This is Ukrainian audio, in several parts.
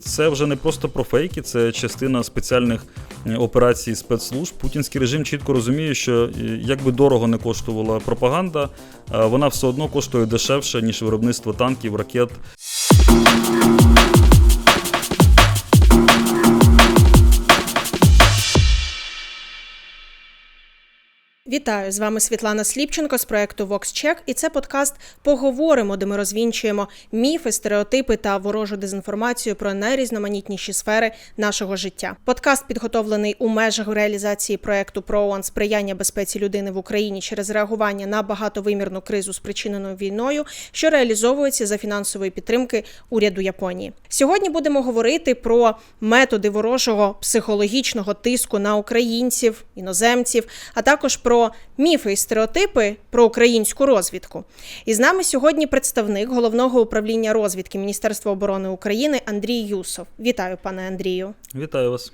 Це вже не просто про фейки, це частина спеціальних е, операцій спецслужб. Путінський режим чітко розуміє, що е, як би дорого не коштувала пропаганда, е, вона все одно коштує дешевше ніж виробництво танків, ракет. Вітаю з вами Світлана Сліпченко з проекту VoxCheck, і це подкаст Поговоримо, де ми розвінчуємо міфи, стереотипи та ворожу дезінформацію про найрізноманітніші сфери нашого життя. Подкаст підготовлений у межах реалізації проекту ПРООН сприяння безпеці людини в Україні через реагування на багатовимірну кризу, спричинену війною, що реалізовується за фінансової підтримки уряду Японії. Сьогодні будемо говорити про методи ворожого психологічного тиску на українців, іноземців, а також про міфи і стереотипи про українську розвідку. І з нами сьогодні представник головного управління розвідки Міністерства оборони України Андрій Юсов. Вітаю, пане Андрію. Вітаю вас.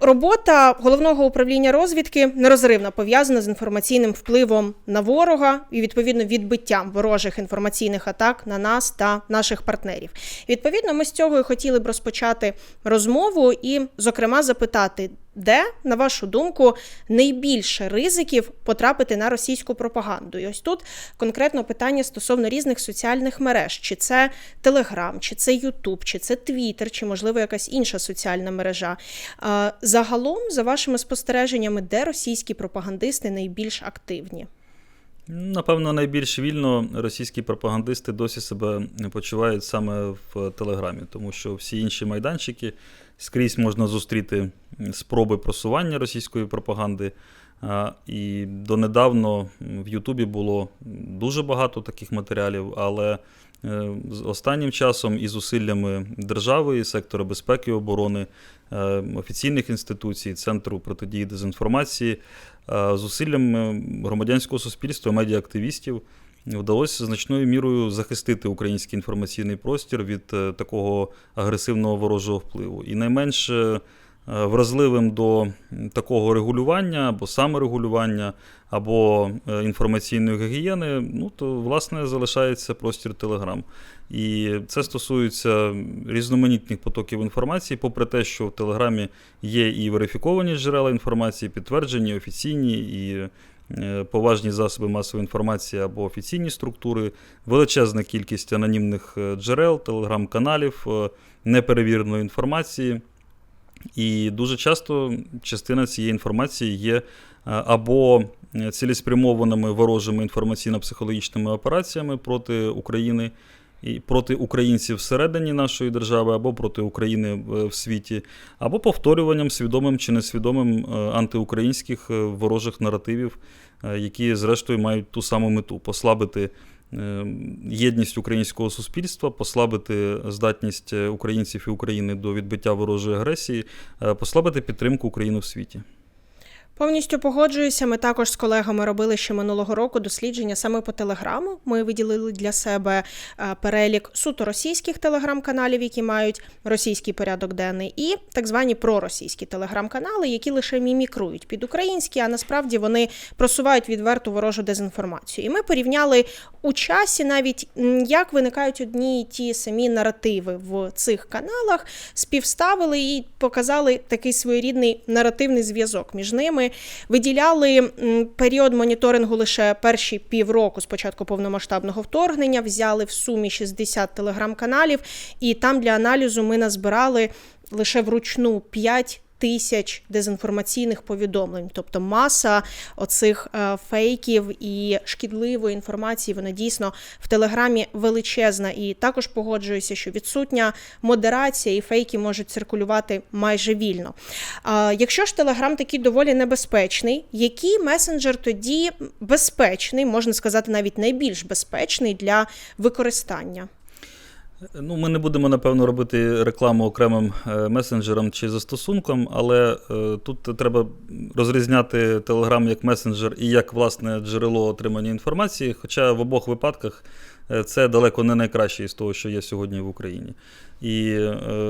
Робота головного управління розвідки нерозривно пов'язана з інформаційним впливом на ворога і відповідно відбиттям ворожих інформаційних атак на нас та наших партнерів. Відповідно, ми з цього і хотіли б розпочати розмову і, зокрема, запитати, де, на вашу думку, найбільше ризиків потрапити на російську пропаганду? І ось тут конкретно питання стосовно різних соціальних мереж: чи це Телеграм, чи це Ютуб, чи це Твіттер, чи можливо якась інша соціальна мережа. Загалом, за вашими спостереженнями, де російські пропагандисти найбільш активні? Напевно, найбільш вільно російські пропагандисти досі себе почувають саме в Телеграмі, тому що всі інші майданчики скрізь можна зустріти спроби просування російської пропаганди. І донедавно в Ютубі було дуже багато таких матеріалів, але е, з останнім часом і зусиллями держави, і сектора безпеки і оборони, е, офіційних інституцій, Центру протидії дезінформації, зусиллями громадянського суспільства, медіаактивістів вдалося значною мірою захистити український інформаційний простір від е, такого агресивного ворожого впливу. І найменш е, вразливим до такого регулювання або саморегулювання, або е, інформаційної гігієни, ну то власне залишається простір Телеграм. І це стосується різноманітних потоків інформації, попри те, що в Телеграмі є і верифіковані джерела інформації, підтверджені, офіційні і е, поважні засоби масової інформації або офіційні структури, величезна кількість анонімних е, джерел, телеграм-каналів, е, неперевіреної інформації. І дуже часто частина цієї інформації є е, або цілеспрямованими ворожими інформаційно-психологічними операціями проти України і проти українців всередині нашої держави, або проти України в світі, або повторюванням свідомим чи несвідомим е, антиукраїнських е, ворожих наративів, які, зрештою, мають ту саму мету послабити. Єдність українського суспільства, послабити здатність українців і України до відбиття ворожої агресії, послабити підтримку України в світі. Повністю погоджуюся. Ми також з колегами робили ще минулого року дослідження саме по телеграму. Ми виділили для себе е, перелік суто російських телеграм-каналів, які мають російський порядок денний, і так звані проросійські телеграм-канали, які лише мімікрують під українські, а насправді вони просувають відверту ворожу дезінформацію. І ми порівняли у часі навіть як виникають одні і ті самі наративи в цих каналах, співставили і показали такий своєрідний наративний зв'язок між ними виділяли період моніторингу лише перші півроку з початку повномасштабного вторгнення. Взяли в сумі 60 телеграм-каналів, і там для аналізу ми назбирали лише вручну 5 Тисяч дезінформаційних повідомлень, тобто маса оцих е, фейків і шкідливої інформації, вона дійсно в телеграмі величезна. І також погоджуюся, що відсутня модерація і фейки можуть циркулювати майже вільно. Якщо ж телеграм такий доволі небезпечний, який месенджер тоді безпечний, можна сказати, навіть найбільш безпечний для використання? Ну, Ми не будемо, напевно, робити рекламу окремим месенджером чи застосунком, але е, тут треба розрізняти Telegram як месенджер і як власне джерело отримання інформації. Хоча в обох випадках е, це далеко не найкраще із того, що є сьогодні в Україні. І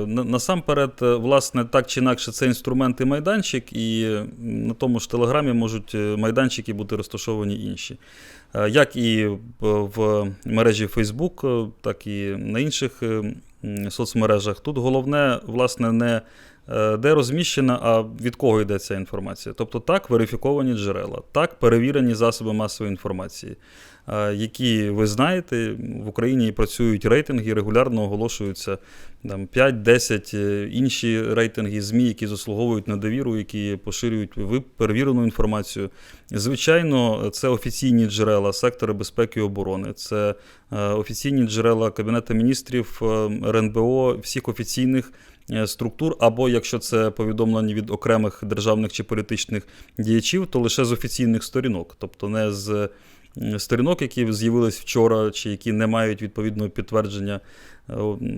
насамперед, власне, так чи інакше, це інструмент і майданчик, і на тому ж телеграмі можуть майданчики бути розташовані інші. Як і в мережі Facebook, так і на інших соцмережах. Тут головне, власне, не е, де розміщена, а від кого йде ця інформація. Тобто так, верифіковані джерела, так, перевірені засоби масової інформації, е, які ви знаєте, в Україні працюють рейтинги, регулярно оголошуються там, 5-10 е, інші рейтинги ЗМІ, які заслуговують на довіру, які поширюють перевірену інформацію. Звичайно, це офіційні джерела сектора безпеки і оборони, це е, офіційні джерела Кабінету міністрів, е, РНБО, всіх офіційних е, структур, або якщо це повідомлення від окремих державних чи політичних діячів, то лише з офіційних сторінок, тобто не з сторінок, які з'явились вчора, чи які не мають відповідного підтвердження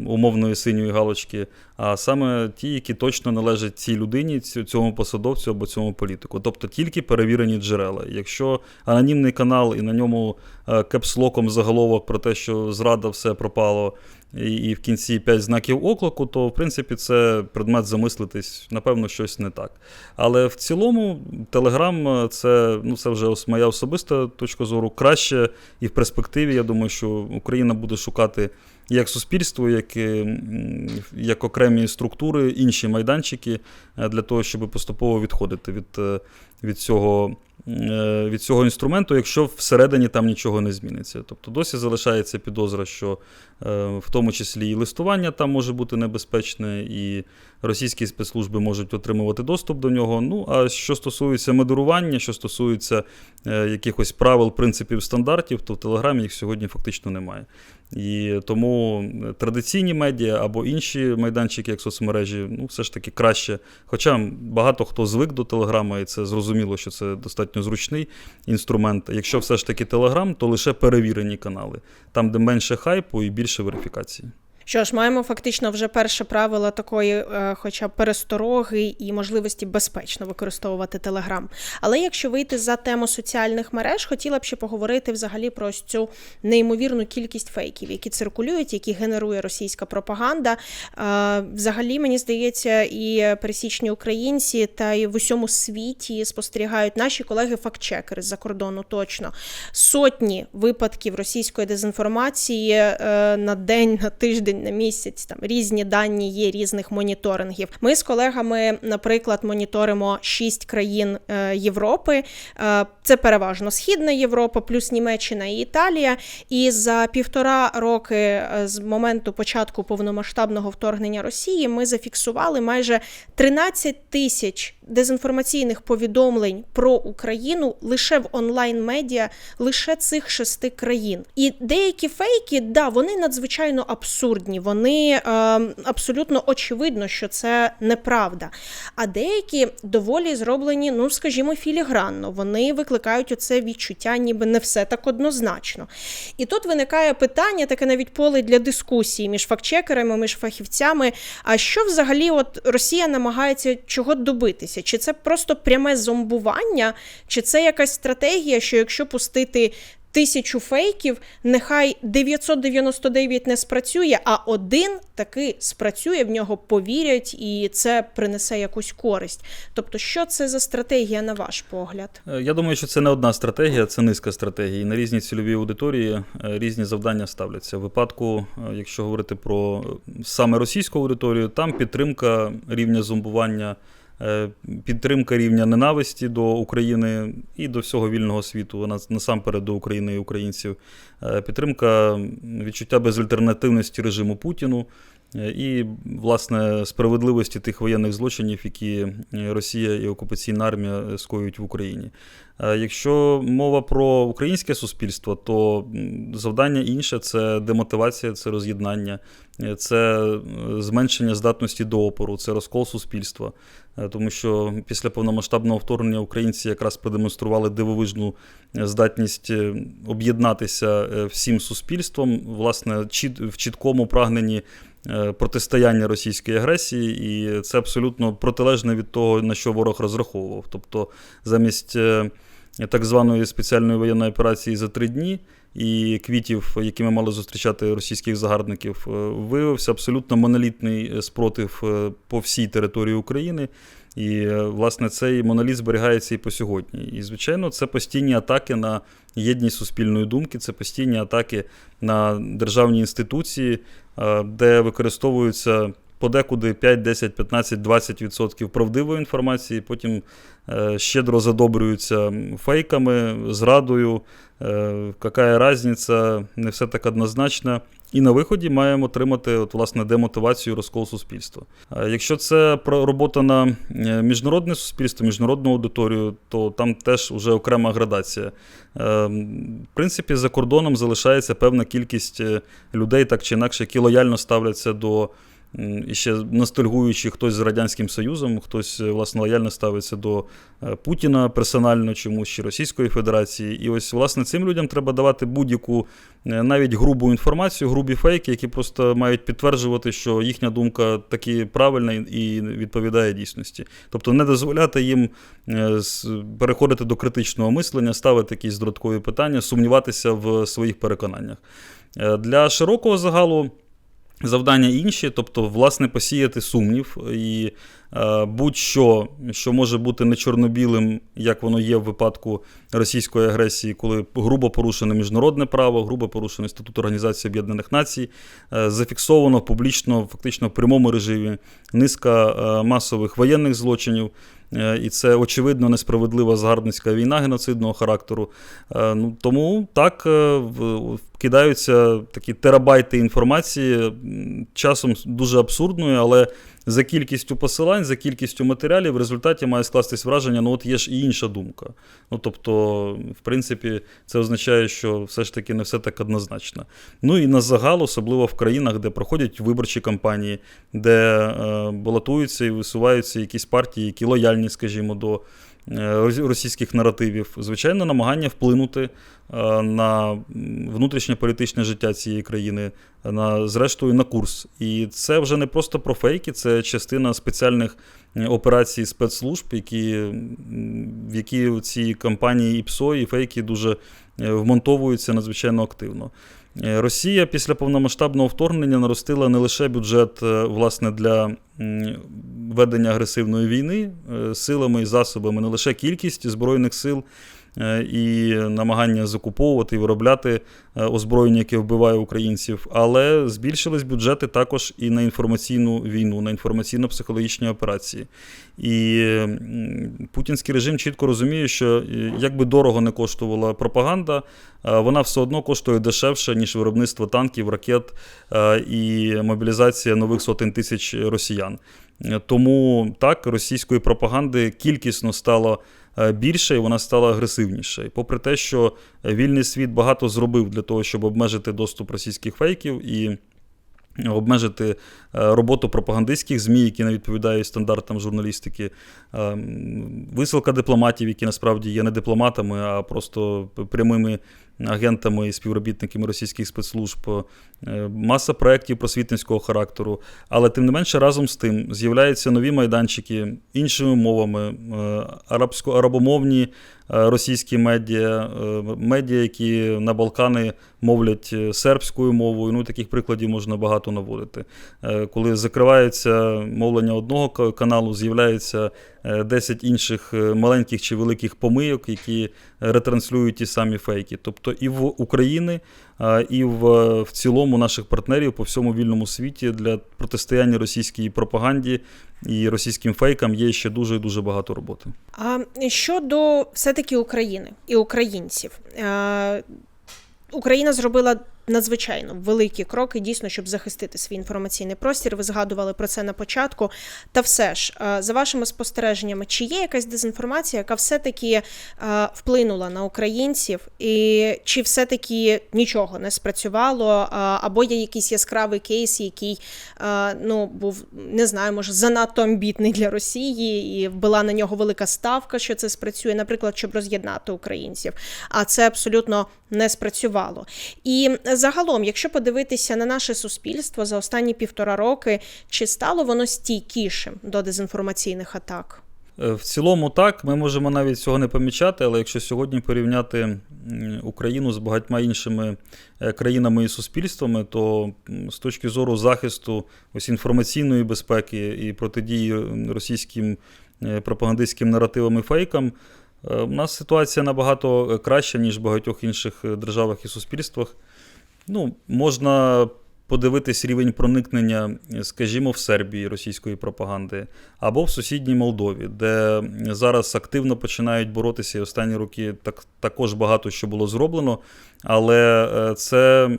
умовної синьої галочки, а саме ті, які точно належать цій людині, цьому посадовцю або цьому політику. Тобто тільки перевірені джерела. Якщо анонімний канал і на ньому е, кепслоком заголовок про те, що зрада все пропало, і, в кінці 5 знаків оклику, то в принципі це предмет замислитись, напевно, щось не так. Але в цілому Telegram це, ну, це вже моя особиста точка зору. Краще і в перспективі, я думаю, що Україна буде шукати як суспільство, як, як окремі структури, інші майданчики е, для того, щоб поступово відходити від, е, від цього. е, Від цього інструменту, якщо всередині там нічого не зміниться. Тобто досі залишається підозра, що в тому числі і листування там може бути небезпечне, і російські спецслужби можуть отримувати доступ до нього. Ну а що стосується модерування, що стосується е, якихось правил, принципів, стандартів, то в Телеграмі їх сьогодні фактично немає. І тому е, традиційні медіа або інші майданчики, як соцмережі, ну все ж таки краще. Хоча багато хто звик до Телеграма, і це зрозуміло, що це достатньо зручний інструмент. Якщо все ж таки Телеграм, то лише перевірені канали, там, де менше хайпу і більше верифікації. Що ж, маємо фактично вже перше правило такої, е, хоча б перестороги і можливості безпечно використовувати Телеграм. Але якщо вийти за тему соціальних мереж, хотіла б ще поговорити взагалі про ось цю неймовірну кількість фейків, які циркулюють, які генерує російська пропаганда. Е, Взагалі, мені здається, і пересічні українці та й в усьому світі спостерігають наші колеги-фактчекери з-за кордону точно сотні випадків російської дезінформації е, на день, на тиждень, на місяць. Там різні дані є різних моніторингів. Ми з колегами, наприклад, моніторимо шість країн е, Європи. Е, Це переважно Східна Європа, плюс Німеччина і Італія. І за півтора роки е, з моменту початку повномасштабного вторгнення Росії ми зафіксували майже 13 тисяч дезінформаційних повідомлень про Україну лише в онлайн-медіа, лише цих шести країн. І деякі фейки, да, вони надзвичайно абсурдні, вони е, абсолютно очевидно, що це неправда. А деякі доволі зроблені, ну скажімо, філігранно. Вони викликають оце відчуття, ніби не все так однозначно. І тут виникає питання, таке навіть поле для дискусії між фактчекерами, між фахівцями. А що взагалі от Росія намагається чого добитися? Чи це просто пряме зомбування, чи це якась стратегія, що якщо пустити тисячу фейків, нехай 999 не спрацює, а один таки спрацює, в нього повірять, і це принесе якусь користь. Тобто, що це за стратегія, на ваш погляд? Е, Я думаю, що це не одна стратегія, це низка стратегій. На різні цільові аудиторії е, різні завдання ставляться. В випадку, е, якщо говорити про саме російську аудиторію, там підтримка рівня зомбування, підтримка рівня ненависті до України і до всього вільного світу, насамперед до України і українців, е, підтримка відчуття безальтернативності режиму Путіну. Е, І, власне, справедливості тих воєнних злочинів, які е, Росія і окупаційна армія е, скоюють в Україні. Якщо мова про українське суспільство, то завдання інше це демотивація, це роз'єднання, це зменшення здатності до опору, це розкол суспільства. Тому що після повномасштабного вторгнення українці якраз продемонстрували дивовижну здатність об'єднатися всім суспільством, власне, в чіткому прагненні протистояння російської агресії, і це абсолютно протилежне від того, на що ворог розраховував. Тобто, замість е, так званої спеціальної воєнної операції за три дні і квітів, якими мали зустрічати російських загарбників, е, виявився абсолютно монолітний е, спротив е, по всій території України. І, е, власне, цей моноліт зберігається і по сьогодні. І, звичайно, це постійні атаки на єдність суспільної думки, це постійні атаки на державні інституції, е, де використовуються подекуди 5, 10, 15, 20% правдивої інформації, потім е, щедро задобрюються фейками, зрадою. Е, Какая різниця, не все так однозначно. І на виході маємо отримати от, власне, демотивацію розкол суспільства. Якщо це робота на е, міжнародне суспільство, міжнародну аудиторію, то там теж вже окрема градація. В принципі, за кордоном залишається певна кількість людей, так чи інакше, які лояльно ставляться до ще ностальгуючи хтось з Радянським Союзом, хтось е, власне лояльно ставиться до е, Путіна персонально чомусь чи Російської Федерації. І ось власне цим людям треба давати будь-яку е, навіть грубу інформацію, грубі фейки, які просто мають підтверджувати, що їхня думка таки правильна і відповідає дійсності. Тобто не дозволяти їм переходити до критичного мислення, ставити якісь додаткові питання, сумніватися в своїх переконаннях. Для широкого загалу завдання інші, тобто, власне, посіяти сумнів і е, будь-що, що може бути не чорно-білим, як воно є в випадку російської агресії, коли грубо порушене міжнародне право, грубо порушений статут Організації Об'єднаних Націй, е, зафіксовано публічно, фактично в прямому режимі низка е, масових воєнних злочинів. Е, І це очевидно несправедлива загарбницька війна геноцидного характеру. Е, Ну, тому так е, кидаються такі терабайти інформації, часом дуже абсурдної, але за кількістю посилань, за кількістю матеріалів, в результаті має скластись враження, ну от є ж і інша думка. Ну тобто, в принципі, це означає, що все ж таки не все так однозначно. Ну і на загал, особливо в країнах, де проходять виборчі кампанії, де е, балотуються і висуваються якісь партії, які лояльні, скажімо, до російських наративів. Звичайно, намагання вплинути е, на м, внутрішньополітичне життя цієї країни, на зрештою на курс. І це вже не просто про фейки, це частина спеціальних е, операцій спецслужб, які, в які ці кампанії і ПСО, і фейки дуже е, вмонтовуються надзвичайно активно. Е, Росія після повномасштабного вторгнення наростила не лише бюджет е, власне для ведення агресивної війни е, силами і засобами, не лише кількість збройних сил і намагання закуповувати і виробляти е, озброєння, яке вбиває українців, але збільшились бюджети також і на інформаційну війну, на інформаційно-психологічні операції. І путінський режим чітко розуміє, що е, як би дорого не коштувала пропаганда, е, вона все одно коштує дешевше, ніж виробництво танків, ракет е, і мобілізація нових сотень тисяч росіян. Е, Тому так, російської пропаганди кількісно стало е, більше і вона стала агресивніше. І попри те, що е, вільний світ багато зробив для того, щоб обмежити доступ російських фейків і обмежити е, роботу пропагандистських ЗМІ, які не відповідають стандартам журналістики, е, висилка дипломатів, які насправді є не дипломатами, а просто прямими агентами і співробітниками російських спецслужб, е, маса проєктів просвітницького характеру. Але тим не менше, разом з тим з'являються нові майданчики іншими мовами, е, арабсько арабомовні е, російські медіа, медіа, які на Балкани мовлять сербською мовою. Ну, таких прикладів можна багато наводити. Коли закривається мовлення одного каналу, з'являється 10 інших е, маленьких чи великих помийок, які ретранслюють ті самі фейки. Тобто і в Україні, і в, в цілому наших партнерів по всьому вільному світі для протистояння російській пропаганді і російським фейкам є ще дуже і дуже багато роботи. А щодо все-таки України і українців, Е, Україна зробила надзвичайно великі кроки, дійсно, щоб захистити свій інформаційний простір. Ви згадували про це на початку. Та все ж, е, за вашими спостереженнями, чи є якась дезінформація, яка все-таки е, вплинула на українців, і чи все-таки нічого не спрацювало, е, або є якийсь яскравий кейс, який ну був не знаю, може занадто амбітний для Росії, і була на нього велика ставка, що це спрацює, наприклад, щоб роз'єднати українців. А це абсолютно не спрацювало. І загалом, якщо подивитися на наше суспільство за останні півтора роки, чи стало воно стійкішим до дезінформаційних атак? Е, В цілому так, ми можемо навіть цього не помічати, але якщо сьогодні порівняти Україну з багатьма іншими е, країнами і суспільствами, то з точки зору захисту ось інформаційної безпеки і протидії російським е, пропагандистським наративам і фейкам. У нас ситуація набагато краща, ніж в багатьох інших державах і суспільствах. Ну, можна подивитись рівень проникнення, е, скажімо, в Сербії російської пропаганди, або в сусідній Молдові, де зараз активно починають боротися і останні роки так, також багато що було зроблено. Але е, це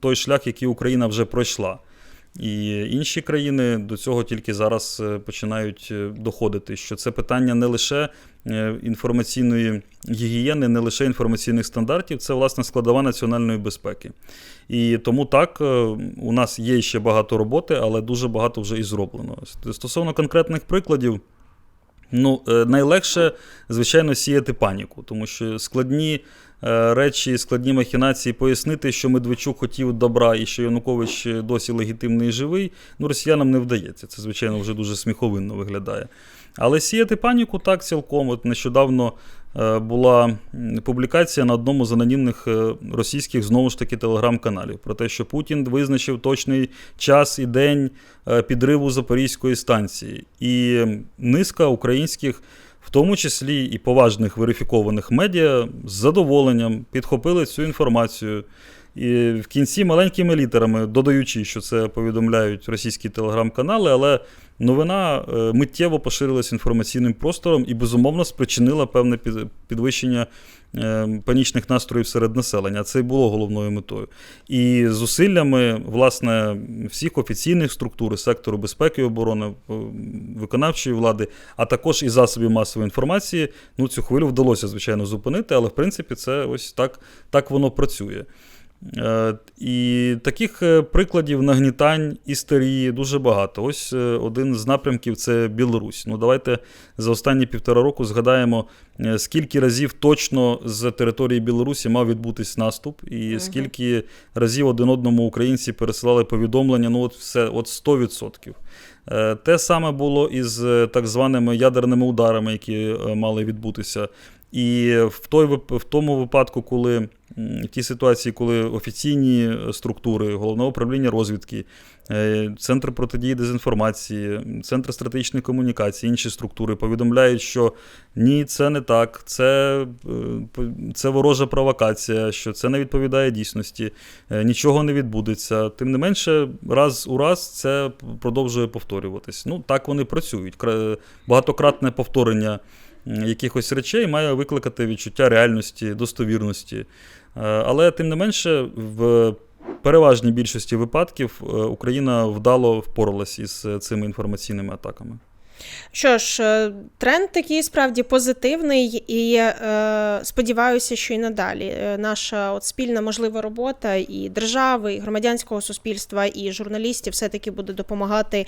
той шлях, який Україна вже пройшла. І інші країни до цього тільки зараз е, починають е, доходити, що це питання не лише е, інформаційної гігієни, не лише інформаційних стандартів, це власне складова національної безпеки. І тому так, у нас є ще багато роботи, але дуже багато вже і зроблено. Стосовно конкретних прикладів. Ну, найлегше, звичайно, сіяти паніку, тому що складні речі, складні махінації пояснити, що Медведчук хотів добра і що Янукович досі легітимний і живий, ну, росіянам не вдається. Це, звичайно, вже дуже сміховинно виглядає. Але сіяти паніку так цілком. От нещодавно е, була публікація на одному з анонімних е, російських знову ж таки телеграм-каналів про те, що Путін визначив точний час і день е, підриву Запорізької станції. І низка українських, в тому числі і поважних верифікованих медіа, з задоволенням підхопили цю інформацію. І в кінці маленькими літерами, додаючи, що це повідомляють російські телеграм-канали, але новина е, миттєво поширилась інформаційним простором і, безумовно, спричинила певне підвищення е, панічних настроїв серед населення. Це і було головною метою. І зусиллями власне всіх офіційних структур, сектору безпеки і оборони, е, виконавчої влади, а також і засобів масової інформації, ну цю хвилю вдалося, звичайно, зупинити, але в принципі це ось так, так воно працює. Е, І таких е, прикладів нагнітань, істерії дуже багато. Ось е, один з напрямків це Білорусь. Ну, давайте за останні півтора року згадаємо, скільки разів точно з території Білорусі мав відбутись наступ, і скільки разів один одному українці пересилали повідомлення. Ну, от все, от 100%. Е, Те саме було із е, так званими ядерними ударами, які мали відбутися. І в, той, в тому випадку, коли в тій ситуації, коли офіційні структури, головне управління розвідки, е, центр протидії дезінформації, центр стратегічної комунікації, інші структури повідомляють, що ні, це не так, це, е, це ворожа провокація, що це не відповідає дійсності, е, нічого не відбудеться. Тим не менше, раз у раз це продовжує повторюватись. Ну, так вони працюють. Багатократне повторення якихось речей має викликати відчуття реальності, достовірності. Е, Але тим не менше, в переважній більшості випадків е, Україна вдало впоралась із е, цими інформаційними атаками. Що ж, е, тренд такий справді позитивний, і е, сподіваюся, що і надалі е, наша от спільна можлива робота і держави, і громадянського суспільства, і журналістів все-таки буде допомагати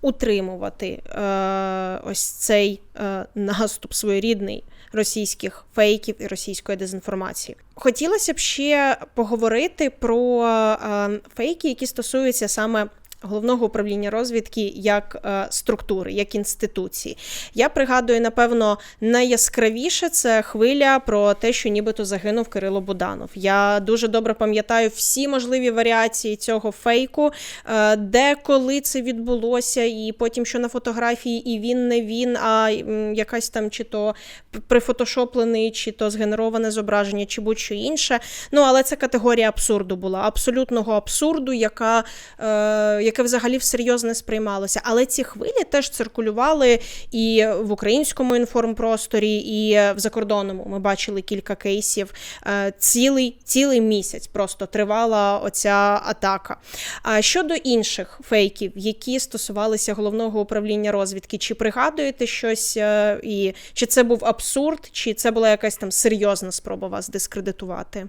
утримувати е, ось цей е, наступ своєрідний російських фейків і російської дезінформації. Хотілося б ще поговорити про е, фейки, які стосуються саме головного управління розвідки як е, структури, як інституції. Я пригадую, напевно, найяскравіше це хвиля про те, що нібито загинув Кирило Буданов. Я дуже добре пам'ятаю всі можливі варіації цього фейку, е, де коли це відбулося, і потім що на фотографії, і він не він, а якась там чи то прифотошоплений, чи то згенероване зображення, чи будь-що інше. Ну, але це категорія абсурду була, абсолютного абсурду, яка, е, яке взагалі всерйоз не сприймалося. Але ці хвилі теж циркулювали і в українському інформпросторі, і в закордонному. Ми бачили кілька кейсів. Е, цілий, цілий місяць просто тривала оця атака. А щодо інших фейків, які стосувалися головного управління розвідки, чи пригадуєте щось, е, і чи це був абсурд, чи це була якась там серйозна спроба вас дискредитувати?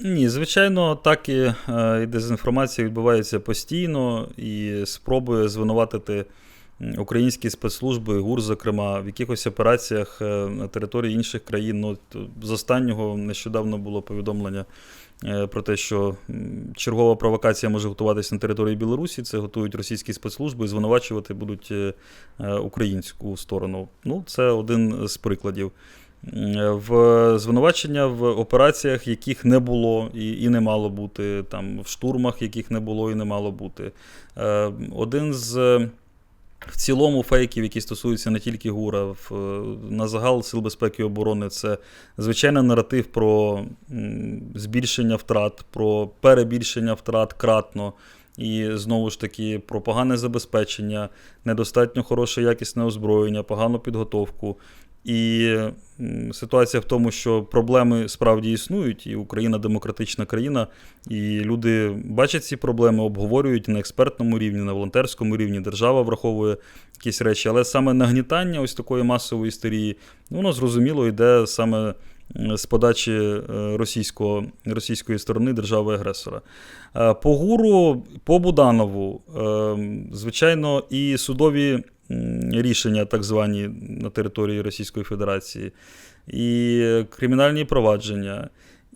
Ні, звичайно, так і, е, і дезінформація відбувається постійно, і спроби звинуватити українські спецслужби, ГУР, зокрема, в якихось операціях е, на території інших країн. Ну, з останнього нещодавно було повідомлення е, про те, що чергова провокація може готуватися на території Білорусі. Це готують російські спецслужби і звинувачувати будуть українську сторону. Ну, це один з прикладів. В звинувачення в операціях, яких не було і, і не мало бути, там, в штурмах, яких не було і не мало бути. Е, Один з В цілому фейків, які стосуються не тільки ГУРа, е, на загал Сил безпеки і оборони, це звичайний наратив про збільшення втрат, про перебільшення втрат кратно. І знову ж таки про погане забезпечення, недостатньо хороше якісне озброєння, погану підготовку. І ситуація в тому, що проблеми справді існують, і Україна демократична країна, і люди бачать ці проблеми, обговорюють на експертному рівні, на волонтерському рівні. Держава враховує якісь речі, але саме нагнітання ось такої масової істерії, ну, воно зрозуміло йде саме з подачі е, російського, російської сторони держави-агресора. Е, По ГУРу, по Буданову, е, звичайно, і судові рішення, так звані на території Російської Федерації, і кримінальні провадження.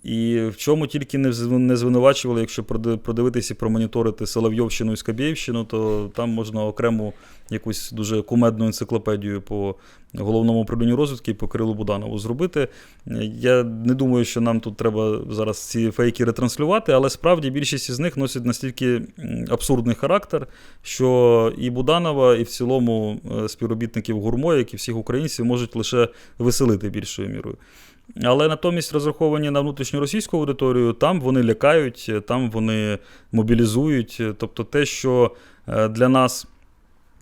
І в чому тільки не звинувачували, якщо продивитися і промоніторити Соловйовщину і Скабєївщину, то там можна окрему якусь дуже кумедну енциклопедію по головному управлінню розвідки і по Кирилу Буданову зробити. Я не думаю, що нам тут треба зараз ці фейки ретранслювати, але справді більшість із них носять настільки абсурдний характер, що і Буданова, і в цілому е, співробітників гурмо, як і всіх українців, можуть лише веселити більшою мірою. Але натомість розраховані на внутрішню російську аудиторію, там вони лякають, там вони мобілізують. Тобто те, що е, для нас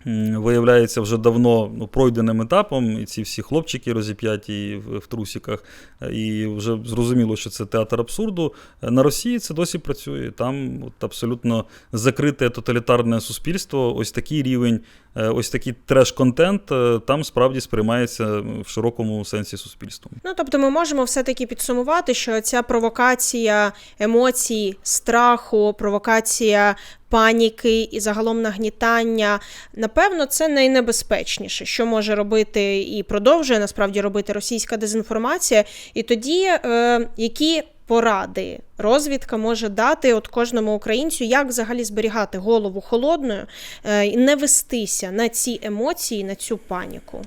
виявляється вже давно ну, пройденим етапом, і ці всі хлопчики розіп'яті в, в трусіках, е, і вже зрозуміло, що це театр абсурду. Е, На Росії це досі працює. Там от, абсолютно закрите тоталітарне суспільство, ось такий рівень, е, ось такий треш-контент, там справді сприймається в широкому сенсі суспільством. Ну тобто, ми можемо все-таки підсумувати, що ця провокація емоцій, страху, провокація паніки і загалом нагнітання, напевно, це найнебезпечніше, що може робити і продовжує насправді робити російська дезінформація. І тоді е, які поради розвідка може дати от кожному українцю, як взагалі зберігати голову холодною е, і не вестися на ці емоції, на цю паніку.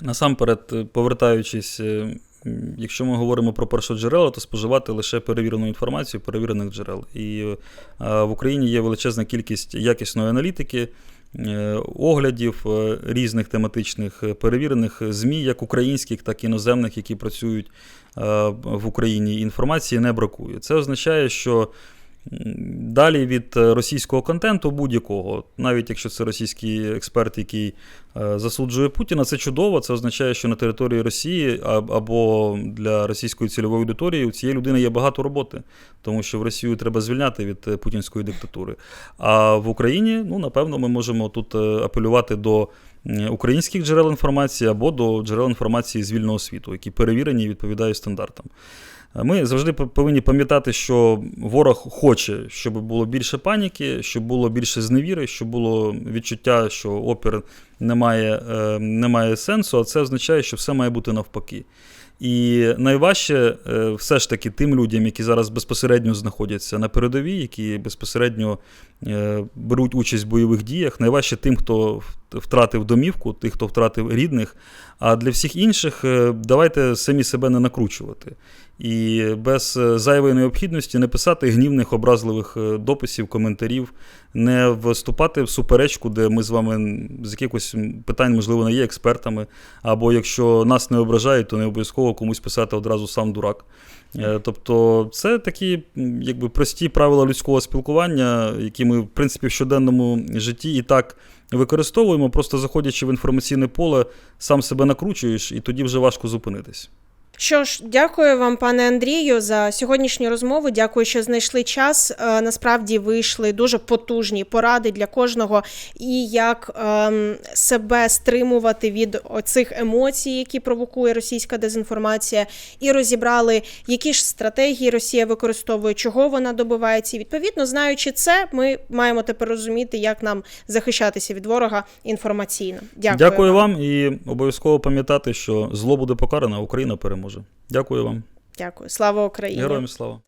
Насамперед, повертаючись, е, якщо ми говоримо про першоджерела, то споживати лише перевірену інформацію перевірених джерел. І е, в Україні є величезна кількість якісної аналітики. е, Оглядів е, різних тематичних перевірених ЗМІ, як українських, так і іноземних, які працюють в Україні. Інформації не бракує. Це означає, що далі від е, російського контенту будь-якого, навіть якщо це російський експерт, який е, засуджує Путіна, це чудово. Це означає, що на території Росії або для російської цільової аудиторії у цієї людини є багато роботи, тому що в Росію треба звільняти від е, путінської диктатури. А в Україні, ну напевно, ми можемо тут апелювати до українських джерел інформації або до джерел інформації з вільного світу, які перевірені і відповідають стандартам. Ми завжди по- повинні пам'ятати, що ворог хоче, щоб було більше паніки, щоб було більше зневіри, щоб було відчуття, що опір не має, е, не сенсу, а це означає, що все має бути навпаки. І найважче е, все ж таки тим людям, які зараз безпосередньо знаходяться на передовій, які безпосередньо е, беруть участь в бойових діях, найважче тим, хто втратив домівку, тих, хто втратив рідних. А для всіх інших давайте самі себе не накручувати. І без зайвої необхідності не писати гнівних, образливих дописів, коментарів, не вступати в суперечку, де ми з вами з якихось питань, можливо, не є експертами. Або якщо нас не ображають, то не обов'язково комусь писати одразу сам дурак. Е, Тобто, це такі якби прості правила людського спілкування, які ми, в принципі, в щоденному житті і так використовуємо, просто заходячи в інформаційне поле, сам себе накручуєш, і тоді вже важко зупинитись. Що ж, дякую вам, пане Андрію, за сьогоднішню розмову. Дякую, що знайшли час. Е, Насправді вийшли дуже потужні поради для кожного, і як ем, себе стримувати від оцих емоцій, які провокує російська дезінформація, і розібрали, які ж стратегії Росія використовує, чого вона добивається. І відповідно, знаючи це, ми маємо тепер розуміти, як нам захищатися від ворога інформаційно. Дякую, Дякую вам і обов'язково пам'ятати, що зло буде покарано, а Україна переможе. Дякую вам. Дякую. Слава Україні! Героям слава.